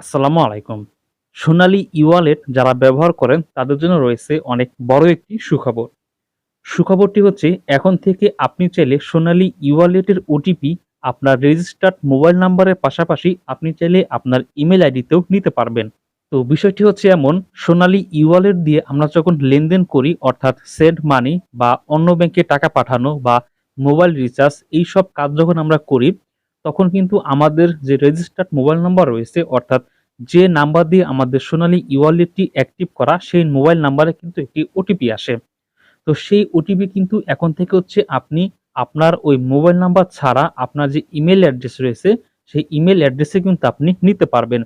আসসালামু আলাইকুম। সোনালী ই-ওয়ালেট যারা ব্যবহার করেন, তাদের জন্য রয়েছে অনেক বড় একটি সুখবর। সুখবরটি হচ্ছে, এখন থেকে আপনি চাইলে সোনালী ই-ওয়ালেটের ওটিপি আপনার রেজিস্টার্ড মোবাইল নাম্বারের পাশাপাশি আপনি চাইলে আপনার ইমেল আইডিতেও নিতে পারবেন। তো বিষয়টি হচ্ছে এমন, সোনালী ই-ওয়ালেট দিয়ে আমরা যখন লেনদেন করি, অর্থাৎ সেন্ড মানি বা অন্য ব্যাংকে টাকা পাঠানো বা মোবাইল রিচার্জ এই সব কাজ যখন আমরা করি তখন কিন্তু আমাদের যে রেজিস্টার্ড মোবাইল নাম্বার রয়েছে, অর্থাৎ যে নাম্বার দিয়ে আমাদের সোনালী ই-ওয়ালেটটি অ্যাক্টিভ করা, সেই মোবাইল নাম্বারে কিন্তু একটি ওটিপি আসে। তো সেই ওটিপি কিন্তু এখন থেকে হচ্ছে আপনি আপনার ওই মোবাইল নাম্বার ছাড়া আপনার যে ইমেল অ্যাড্রেস রয়েছে, সেই ইমেল অ্যাড্রেসে কিন্তু আপনি নিতে পারবেন।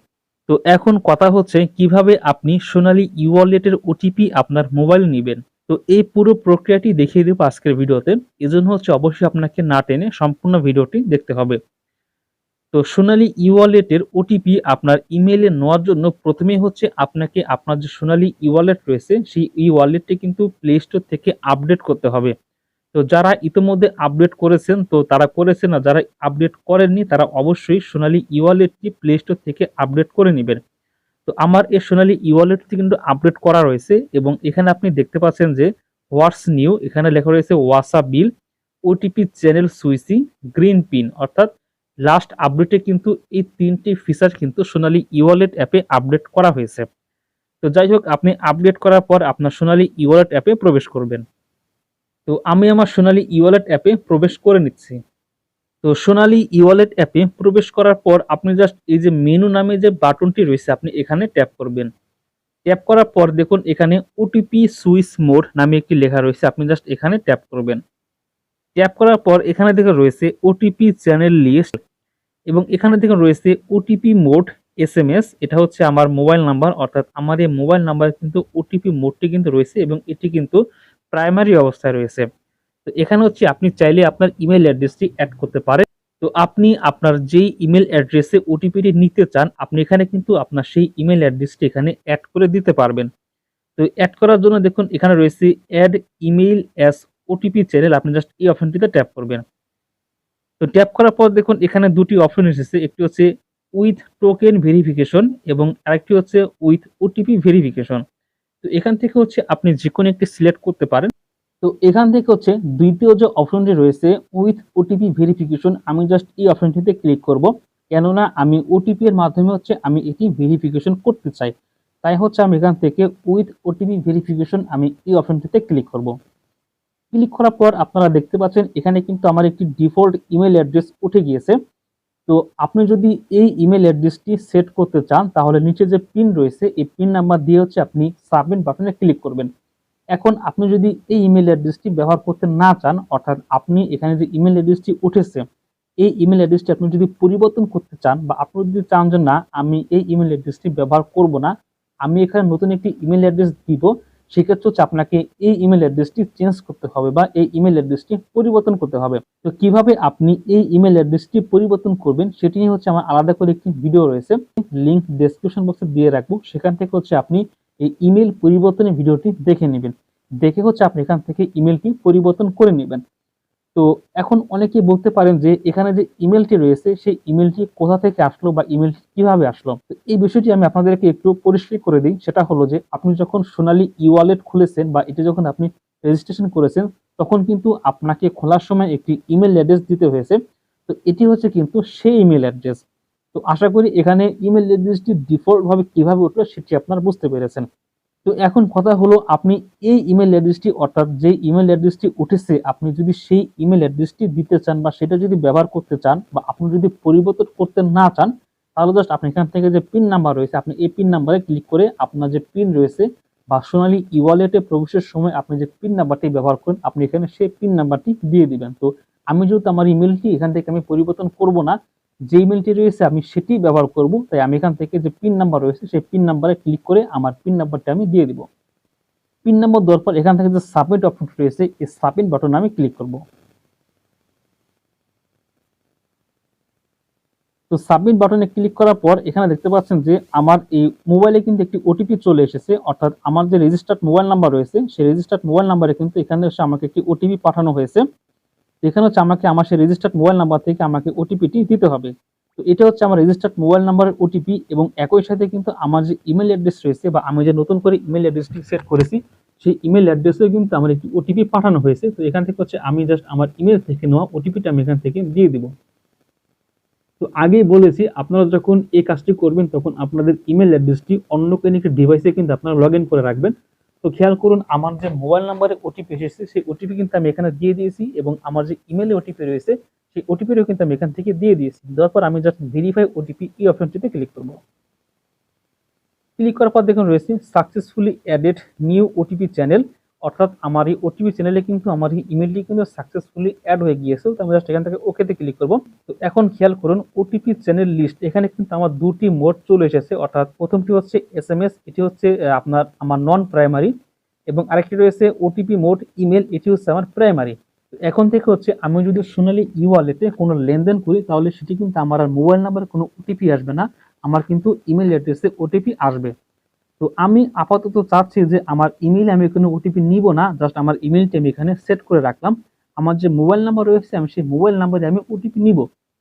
তো এখন কথা হচ্ছে কীভাবে আপনি সোনালী ই-ওয়ালেটের ওটিপি আপনার মোবাইল নেবেন। তো এই পুরো প্রক্রিয়াটি দেখিয়ে দেবো আজকের ভিডিওতে। এজন্য হচ্ছে অবশ্যই আপনাকে না টেনে সম্পূর্ণ ভিডিওটি দেখতে হবে। তো সোনালী ই ওয়ালেটের ওটিপি আপনার ইমেইলে নেওয়ার জন্য প্রথমেই হচ্ছে আপনাকে আপনার যে সোনালী ই ওয়ালেট রয়েছে, সেই ই ওয়ালেটটি কিন্তু প্লে স্টোর থেকে আপডেট করতে হবে। তো যারা ইতিমধ্যে আপডেট করেছেন, তো তারা করেছেন না, যারা আপডেট করেননি, তারা অবশ্যই সোনালী ই ওয়ালেটটি প্লে স্টোর থেকে আপডেট করে নেবেন। তো আমার এই সোনালী ই ওয়ালেটটি কিন্তু আপডেট করা রয়েছে এবং এখানে আপনি দেখতে পাচ্ছেন যে হোয়াটস নিউ এখানে লেখা রয়েছে ওয়াসা বিল ওটিপি চ্যানেল সুইসি গ্রিন পিন অর্থাৎ লাস্ট আপডেটে কিন্তু এই তিনটি ফিচার কিন্তু সোনালী ইওয়ালেট অ্যাপে আপডেট করা হয়েছে। তো যাই হোক, আপনি আপডেট করার পর আপনার সোনালী ইওয়ালেট অ্যাপে প্রবেশ করবেন। তো আমি আমার সোনালী ইওয়ালেট অ্যাপে প্রবেশ করে নিচ্ছি। তো সোনালী ইওয়ালেট অ্যাপে প্রবেশ করার পর আপনি জাস্ট এই যে মেনু নামে যে বাটনটি রয়েছে, আপনি এখানে ট্যাপ করবেন। ট্যাপ করার পর দেখুন, এখানে ওটিপি সুইচ মোড নামে একটি লেখা রয়েছে, আপনি জাস্ট এখানে ট্যাপ করবেন। ট্যাপ করার পর এখানে থেকে রয়েছে ওটিপি চ্যানেল লিস্ট এবং এখানে দেখে রয়েছে OTP mode S M S এটা হচ্ছে আমার মোবাইল নাম্বার অর্থাৎ আমার এই মোবাইল নাম্বার কিন্তু ওটিপি মোডটি কিন্তু রয়েছে এবং এটি কিন্তু প্রাইমারি অবস্থায় রয়েছে। তো এখানে হচ্ছে আপনি চাইলে আপনার ইমেল অ্যাড্রেসটি অ্যাড করতে পারেন। তো আপনি আপনার যেই ইমেল অ্যাড্রেসে ওটিপিটি নিতে চান, আপনি এখানে কিন্তু আপনার সেই ইমেল অ্যাড্রেসটি এখানে অ্যাড করে দিতে পারবেন। তো অ্যাড করার জন্য দেখুন, এখানে রয়েছে add email as OTP channel আপনি জাস্ট এই অপশনটিতে ট্যাপ করবেন। তো ট্যাপ করার পর দেখুন, এখানে দুটি অপশন এসেছে। একটি হচ্ছে উইথ টোকেন ভেরিফিকেশন এবং আরেকটি হচ্ছে উইথ ওটিপি ভেরিফিকেশন তো এখান থেকে হচ্ছে আপনি যে কোনো একটি সিলেক্ট করতে পারেন। তো এখান থেকে হচ্ছে দ্বিতীয় যে অপশনটি রয়েছে উইথ ওটিপি ভেরিফিকেশন আমি জাস্ট এই অপশনটিতে ক্লিক করব। কেননা আমি ওটিপি এর মাধ্যমে হচ্ছে আমি এটি ভেরিফিকেশন করতে চাই। তাই হচ্ছে আমি এখান থেকে উইথ ওটিপি ভেরিফিকেশন আমি এই অপশনটিতে ক্লিক করব। ক্লিক করার পর আপনারা দেখতে পাচ্ছেন, এখানে কিন্তু আমার একটি ডিফল্ট ইমেল অ্যাড্রেস উঠে গিয়েছে। তো আপনি যদি এই ইমেল অ্যাড্রেসটি সেট করতে চান, তাহলে নিচে যে পিন রয়েছে, এই পিন নাম্বার দিয়ে হচ্ছে আপনি সাবমিট বাটনে ক্লিক করবেন। এখন আপনি যদি এই ইমেল অ্যাড্রেসটি ব্যবহার করতে না চান, অর্থাৎ আপনি এখানে যে ইমেল অ্যাড্রেসটি উঠেছে, এই ইমেল অ্যাড্রেসটি আপনি যদি পরিবর্তন করতে চান বা আপনি যদি চান যে না, আমি এই ইমেল অ্যাড্রেসটি ব্যবহার করব না, আমি এখানে নতুন একটি ইমেল অ্যাড্রেস দিব সেক্ষেত্রে হচ্ছে আপনাকে এই ইমেল অ্যাড্রেসটি চেঞ্জ করতে হবে বা এই ইমেল অ্যাড্রেসটি পরিবর্তন করতে হবে। তো কীভাবে আপনি এই ইমেল অ্যাড্রেসটি পরিবর্তন করবেন সেটি নিয়ে হচ্ছে আমার আলাদা করে একটি ভিডিও রয়েছে। লিঙ্ক ডেসক্রিপশন বক্সে দিয়ে রাখব। সেখান থেকে হচ্ছে আপনি এই ইমেল পরিবর্তনের ভিডিওটি দেখে নেবেন। দেখে হচ্ছে আপনি এখান থেকে ইমেলটি পরিবর্তন করে নেবেন। তো এখন অনেকেই বলতে পারেন যে এখানে যে ইমেলটি রয়েছে, সেই ইমেলটি কোথা থেকে আসলো বা ইমেলটি কীভাবে আসলো? তো এই বিষয়টি আমি আপনাদেরকে একটু পরিষ্কার করে দিই। সেটা হলো যে আপনি যখন সোনালী ই ওয়ালেট খুলেছেন বা এটি যখন আপনি রেজিস্ট্রেশন করেছেন, তখন কিন্তু আপনাকে খোলার সময় একটি ইমেল অ্যাড্রেস দিতে হয়েছে। তো এটি হচ্ছে কিন্তু সেই ইমেল অ্যাড্রেস তো আশা করি এখানে ইমেল অ্যাড্রেসটি ডিফল্টভাবে কীভাবে উঠল সেটি আপনারা বুঝতে পেরেছেন। তো এখন কথা হলো আপনি এই ইমেল অ্যাড্রেসটি অর্থাৎ যে ইমেল অ্যাড্রেসটি উঠেছে, আপনি যদি সেই ইমেল অ্যাড্রেসটি দিতে চান বা সেটা যদি ব্যবহার করতে চান বা আপনি যদি পরিবর্তন করতে না চান, তাহলে জাস্ট আপনি এখান থেকে যে পিন নাম্বার রয়েছে, আপনি এই পিন নাম্বারে ক্লিক করে আপনার যে পিন রয়েছে বা সোনালী ই ওয়ালেটে প্রবেশের সময় আপনি যে পিন নাম্বারটি ব্যবহার করেন, আপনি এখানে সেই পিন নাম্বারটি দিয়ে দিবেন। তো আমি যেহেতু আমার ইমেলটি এখান থেকে আমি পরিবর্তন করব না যে ইমেলটি রয়েছে আমি সেটি ব্যবহার করব। তাই আমি এখান থেকে যে পিন নাম্বার রয়েছে, সেই পিন নাম্বারে ক্লিক করে আমার পিন নাম্বারটা আমি দিয়ে দিব। পিন নাম্বার দেওয়ার পর এখান থেকে যে সাবমিট অপশন রয়েছে, এই সাবমিট বাটনে আমি ক্লিক করব। তো সাবমিট বাটনে ক্লিক করার পর এখানে দেখতে পাচ্ছেন যে আমার এই মোবাইলে কিন্তু একটি ওটিপি চলে এসেছে, অর্থাৎ আমার যে রেজিস্টার্ড মোবাইল নাম্বার রয়েছে, সেই রেজিস্টার্ড মোবাইল নাম্বারে কিন্তু এখানে এসে আমাকে একটি ওটিপি পাঠানো হয়েছে। এখানে হচ্ছে আমাকে আমার সেই রেজিস্টার্ড মোবাইল নাম্বার থেকে আমাকে ওটিপিটি দিতে হবে। তো এটা হচ্ছে আমার রেজিস্টার্ড মোবাইল নাম্বারের ওটিপি এবং একই সাথে কিন্তু আমার যে ইমেল অ্যাড্রেস রয়েছে বা আমি যে নতুন করে ইমেল অ্যাড্রেসটি সেট করেছি, সেই ইমেল অ্যাড্রেসেও কিন্তু আমার একটি ওটিপি পাঠানো হয়েছে। তো এখান থেকে হচ্ছে আমি জাস্ট আমার ইমেল থেকে নেওয়া ওটিপিটা আমি এখান থেকে দিয়ে দিব। তো আগেই বলেছি, আপনারা যখন এই কাজটি করবেন, তখন আপনাদের ইমেল অ্যাড্রেসটি অন্য কোনো একটি ডিভাইসে কিন্তু আপনারা লগ করে রাখবেন। তো খেয়াল করুন, আমার যে মোবাইল নাম্বারে ওটিপি এসেছে, সেই ওটিপি কিন্তু আমি এখানে দিয়ে দিয়েছি এবং আমার যে ইমেলে ওটিপি রয়েছে, সেই ওটিপিও কিন্তু আমি এখান থেকে দিয়ে দিয়েছি। দেওয়ার পর আমি জাস্ট ভেরিফাই ওটিপি এই অপশনটিতে ক্লিক করব। ক্লিক করার পর দেখুন রয়েছে successfully added new OTP channel অর্থাৎ আমার এই ওটিপি চ্যানেলে কিন্তু আমার এই ইমেলটি কিন্তু সাকসেসফুলি অ্যাড হয়ে গিয়েছে তো আমি জাস্ট এখান থেকে ওকেতে ক্লিক করব। তো এখন খেয়াল করুন ওটিপি চ্যানেল লিস্ট এখানে কিন্তু আমার দুটি মোড চলে এসেছে, অর্থাৎ প্রথমটি হচ্ছে এস এম এস এটি হচ্ছে আপনার আমার নন প্রাইমারি এবং আরেকটি রয়েছে ওটিপি মোড ইমেল এটি হচ্ছে আমার প্রাইমারি এখন থেকে হচ্ছে আমি যদি সোনালি ই ওয়ালেটে কোনো লেনদেন করি, তাহলে সেটি কিন্তু আমার আর মোবাইল নাম্বারে কোনো ওটিপি আসবে না, আমার কিন্তু ইমেল অ্যাড্রেসে ওটিপি আসবে। তো আমি আপাতত চাচ্ছি যে আমার ইমেইলে আমি কোনো ওটিপি নিব না জাস্ট আমার ইমেলটি আমি এখানে সেট করে রাখলাম। আমার যে মোবাইল নাম্বার রয়েছে, আমি সেই মোবাইল নাম্বারে আমি ওটিপি নিব।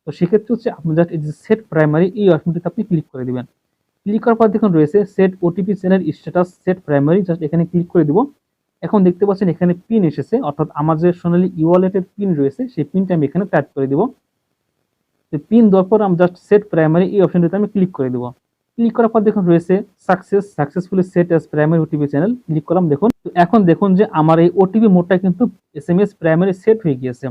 তো সেক্ষেত্রে হচ্ছে আপনি জাস্ট এই যে সেট প্রাইমারি এই অপশনটিতে আপনি ক্লিক করে দিবেন। ক্লিক করার পর দেখুন রয়েছে set OTP channel status set primary just এখানে ক্লিক করে দিব। এখন দেখতে পাচ্ছেন এখানে পিন এসেছে, অর্থাৎ আমার যে সোনালি ই ওয়ালেটের পিন রয়েছে, সেই পিনটা আমি এখানে টাইপ করে দিব। পিন দেওয়ার পর আমি জাস্ট সেট প্রাইমারি এই অপশনটিতে আমি ক্লিক করে দিব। ক্লিক করার পর দেখুন রয়েছে success successfully set as primary OTP channel click করলাম, দেখুন। তো এখন দেখুন যে আমার এই ওটিপি মোডটা কিন্তু S M S primary set হয়ে গিয়েছে।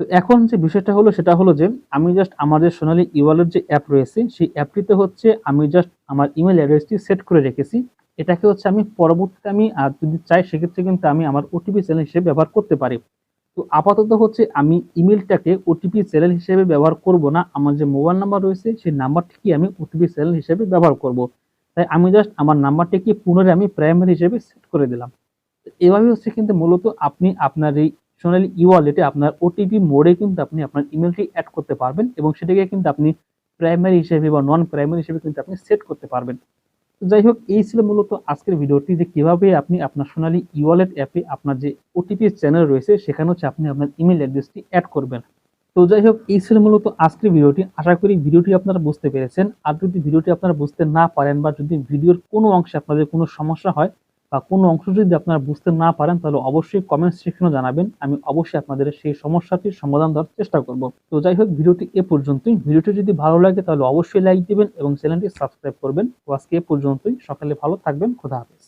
তো এখন যে বিষয়টা হলো, সেটা হলো যে আমি জাস্ট আমার যে সোনালি ইওয়ালের যে অ্যাপ রয়েছে, সেই অ্যাপটিতে হচ্ছে আমি জাস্ট আমার ইমেল অ্যাড্রেসটি সেট করে রেখেছি। এটাকে হচ্ছে আমি পরবর্তীতে আমি আর যদি চাই, সেক্ষেত্রে কিন্তু আমি আমার ওটিপি চ্যানেল হিসেবে ব্যবহার করতে পারি। তো আপাতত হচ্ছে আমি ইমেলটাকে ওটিপি চ্যানেল হিসেবে ব্যবহার করব না। আমার যে মোবাইল নাম্বার রয়েছে, সেই নাম্বারটিকে আমি ওটিপি চ্যানেল হিসেবে ব্যবহার করব। তাই আমি জাস্ট আমার নাম্বারটিকে পুনরায় আমি প্রাইমারি হিসেবে সেট করে দিলাম। এভাবে হচ্ছে কিন্তু মূলত আপনি আপনার এই সোনালি ই ওয়ালেটে আপনার ওটিপি মোডে কিন্তু আপনি আপনার ইমেলটি অ্যাড করতে পারবেন এবং সেটাকে কিন্তু আপনি প্রাইমারি হিসেবে বা নন প্রাইমারি হিসেবে কিন্তু আপনি সেট করতে পারবেন। যাই হোক, এই ছিল মূলত আজকের ভিডিওটি যে কীভাবে আপনি আপনার সোনালি ইওয়ালেট ওয়ালেট অ্যাপে আপনার যে ওটিপি চ্যানেল রয়েছে, সেখানে হচ্ছে আপনি আপনার ইমেল অ্যাড্রেসটি অ্যাড করবেন। তো যাই হোক, এই ছিল মূলত আজকের ভিডিওটি। আশা করি ভিডিওটি আপনারা বুঝতে পেরেছেন। আর যদি ভিডিওটি আপনারা বুঝতে না পারেন বা যদি ভিডিওর কোনো অংশে আপনাদের কোনো সমস্যা হয় বা কোনো অংশ যদি আপনারা বুঝতে না পারেন, তাহলে অবশ্যই কমেন্ট সেকশনে জানাবেন। আমি অবশ্যই আপনাদের সেই সমস্যাটির সমাধান দেওয়ার চেষ্টা করব। তো যাই হোক, ভিডিওটি এ পর্যন্তই। ভিডিওটি যদি ভালো লাগে, তাহলে অবশ্যই লাইক দিবেন এবং চ্যানেলটি সাবস্ক্রাইব করবেন। তো আজকে এ পর্যন্তই। সকালে ভালো থাকবেন। খোদা হাফেজ।